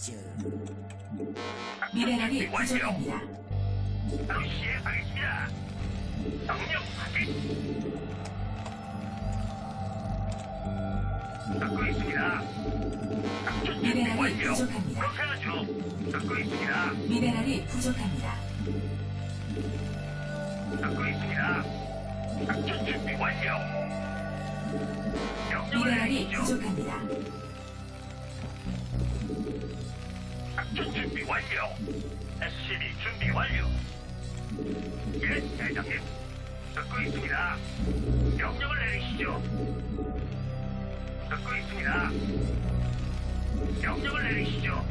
그저 미네랄이 완료. 부족합니다. 바로 시행하겠습니다. 명령 확인. 듣고 있습니다. 작전 준비 미네랄이 완료. 부족합니다. 그렇게 하죠. 듣고 있습니다. 미네랄이 부족합니다. 듣고 있습니다. 작전 준비 완료. 명령을 미네랄이 내리시죠. 부족합니다. 준비 완료. SCB 준비 완료. 예, 대장님. 듣고 있습니다. 명령을 내리시죠. 듣고 있습니다. 명령을 내리시죠.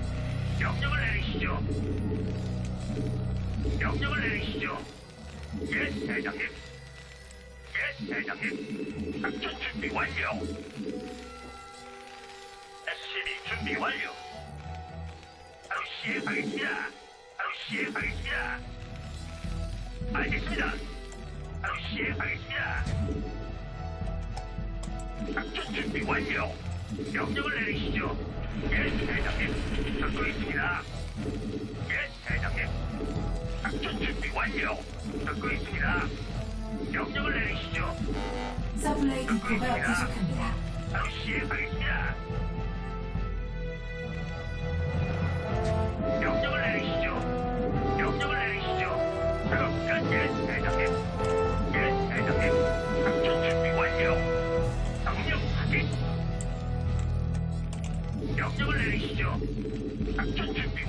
명령을 내리시죠. 명령을 내리시죠. 예, 대장님. 예, 대장님. 작전 준비 완료. SCB 준비 완료. 시행하겠습니다. 바로 시행하겠습니다. 알겠습니다. 바로 시행하겠습니다. 작전 준비 완료. 명령을 내리시죠. 예, 대장님. 듣고 있습니다. 예, 대장님. 작전 준비 완료. 듣고 있습니다. 명령을 내리시죠. 서플라이 디포가 부족합니다. 바로 시행하겠습니다.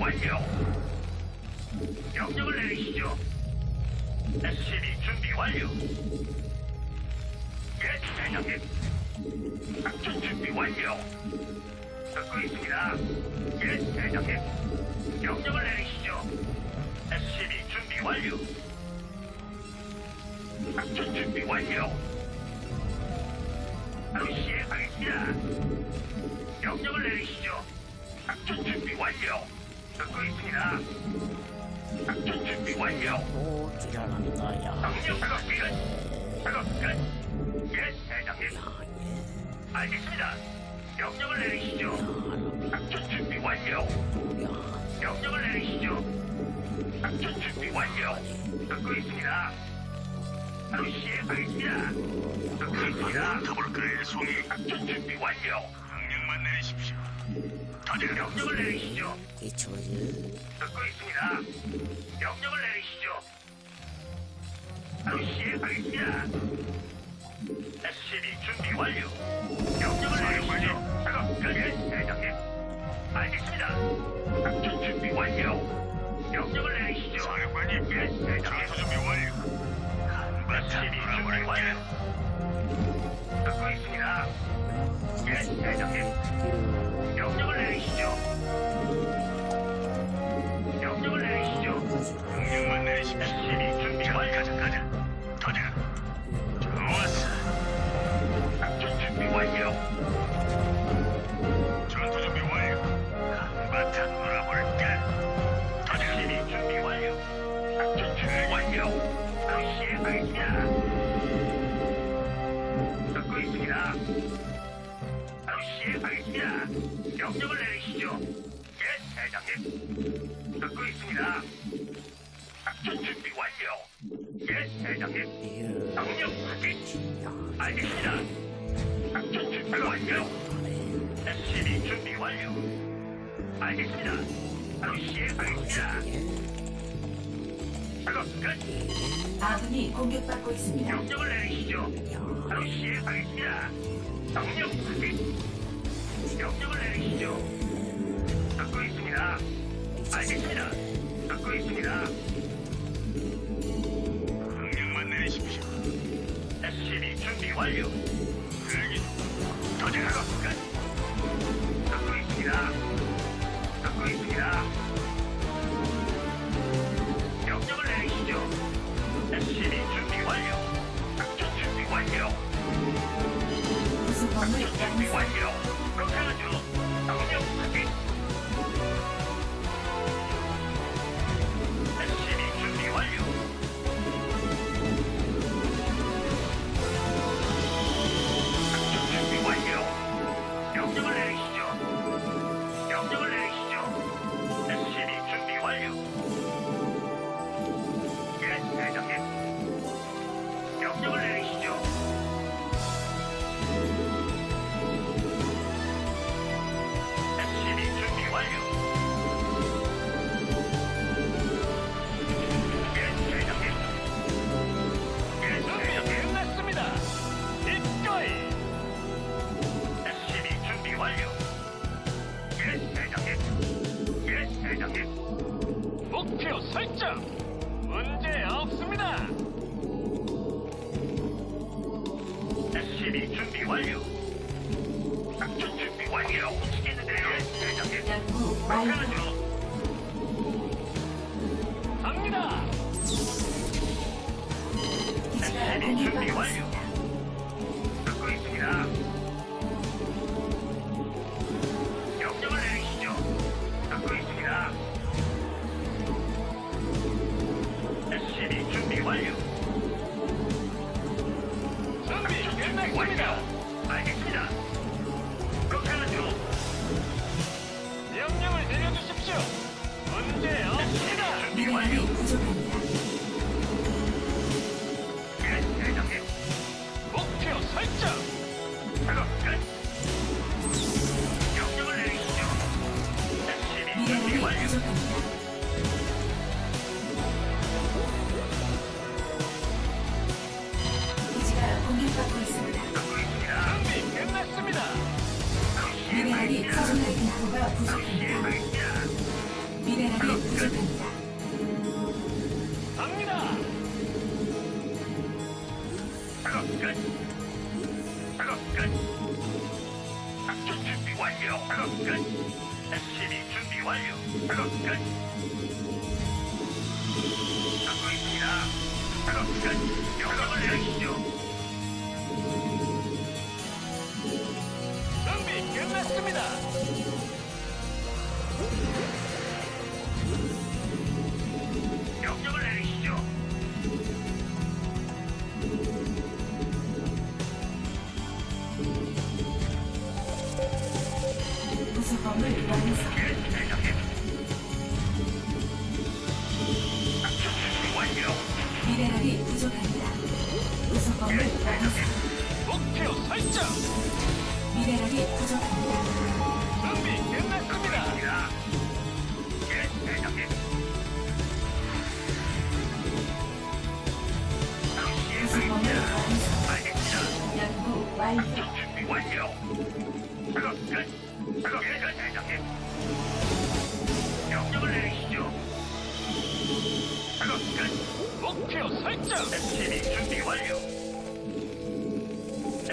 완료. 명령을 내리시죠. SCB 준비 완료. 예, 대장님. 작전 준비 완료. 듣고 있습니다. 예, 대장님. 명령을 내리시죠. SCB 준비 완료. 작전 준비 완료. 바로 시행하겠습니다. 명령을 내리시죠. 작전 준비 완료. 듣고 있습니다. 작전 준비 완료. 또 지랄한다야 명령 작업 끝. 작업 끝. 예, 대장님. 야예 알겠습니다. 명령을 내리시죠. 작전 준비 완료. 야 명령을 내리시죠. 작전 준비 완료. 듣고 있습니다. 바로 시행하겠습니다. 듣고 있습니다. 더블클의 송이 작전 준비 완료. 명령만 내리십시오. 다들 명령을 내리시죠. 기초를 듣고 있습니다. 명령을 내리시죠. 바로 시행하겠습니다. SCB 준비 완료. 명령을 내리시죠. 작업 끝. 예, 대장님. 알겠습니다. 작전 준비 완료. 명령을 내리시죠. 사령관님. 예, 대장님. 전투 준비 완료. SCB 준비 완료. 하겠습니다. 명령을 내리시죠. 예, 대장님. 듣고 있습니다. 작전 준비 완료. 예, 대장님. 명령 확인. 알겠습니다. 작전 준비 완료. SCB 준비 완료. 알겠습니다. 바로 시행하겠습니다. 작업 끝. 아군이 공격받고 있습니다. 명령을 내리시죠. 바로 시행하겠습니다. 명령 확인. 명령을 내리시죠. 듣고 있습니다. 알겠습니다. 듣고 있습니다. 명령만 내리십시오. SCB 준비 완료. 대기. 도전하고 끝. 듣고 있습니다. 듣고 있습니다. 명령을 내리시죠. SCB 준비 완료. 작전 준비 완료. 건물 작전 준비. 완료. 작 SCB 준비 완료. 작전 준비 완료. 시겠는데요. 대장님. 연구 완료. 그렇게하죠. 갑니다. 기지가 SCB 준비 공격받고 완료. 있습니다. 미네랄이 부족한 인프가 부족합니다. 미네랄이 부족합니다. 갑니다. 작업 끝. 작업 끝. 작전 준비 완료. 작업 끝. SCB 준비 완료. 작업 끝. 듣고 있습니다. 작업 끝. 명령을 내리시죠. 끝났습니다. 명령을 내리시죠. 부속범을 완성. 예, 대장님. 작전 준비 완료. 미네랄이 부족합니다. 부속범을 완성. 목표 설정. 미네랄이 부족합니다.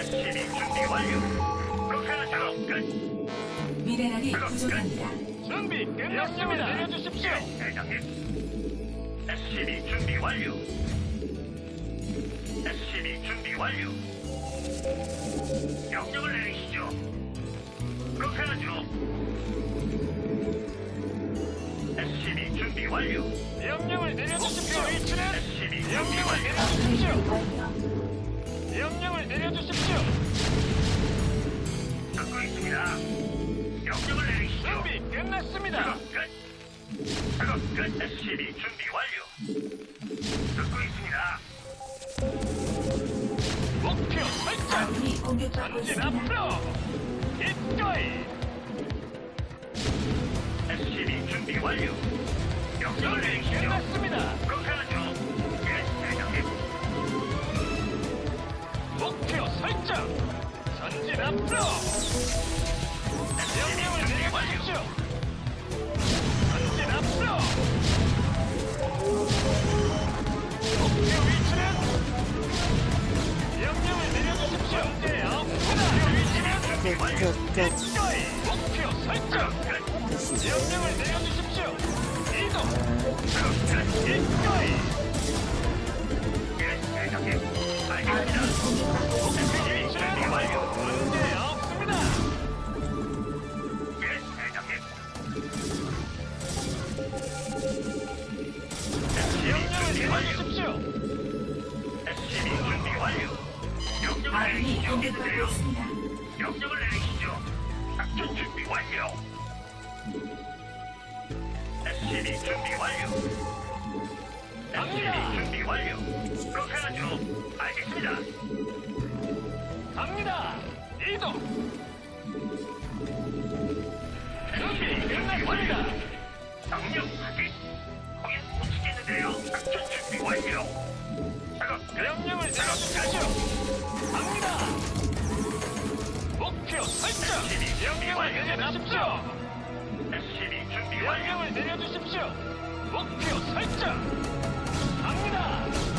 SCB 준비 완료. 그렇게 작업 끝. 미네랄이 부족합니다. 준비 끝났습니다. 내려주십시오. 대장님. SCB 준비 완료. SCB 준비 완료. 명령을 내리시죠. 그렇게 하죠. SCB 준비 완료. 명령을 내려주십시오. 위치는 SCB 준비 명령을 완료. 내려주십시오. 명령을 내려주십시오. 듣고 있습니다. 명령을 내리시죠. 준비 끝났습니다. 작업 끝. 작업 끝. SCB 준비 완료. 듣고 있습니다. 목표 설정. 아군이 공격받고 전진 있습니다. 앞으로. 기꺼이. SCB 준비 완료. 명령을 내리시죠. 끝났습니다. 전진 앞으로. 명령을 내려주십시오. 전진 앞으로. 목표 위치는 명령을 내려주십시오. 문제 없습니다. 위치는 기꺼이. 목표 설정. 명령을 내려주십시오. 이동. 기꺼이. 있습니다. 명령을 내리시죠. 작전 준비 완료. SCB 준비 완료. SCB 준비 완료. 그렇게 하죠. 알겠습니다. 갑니다. 이동. 준비. 끝났습니다. 명령 확인. 거긴 못 치겠는데요. 작전 준비 완료. 작업 끝. 명령을 내려주십시오. 갑니다. 준비 명령을. 내려주십시오. SCB 준비 완료. 명령을 내려주십시오. 목표 설정. 갑니다.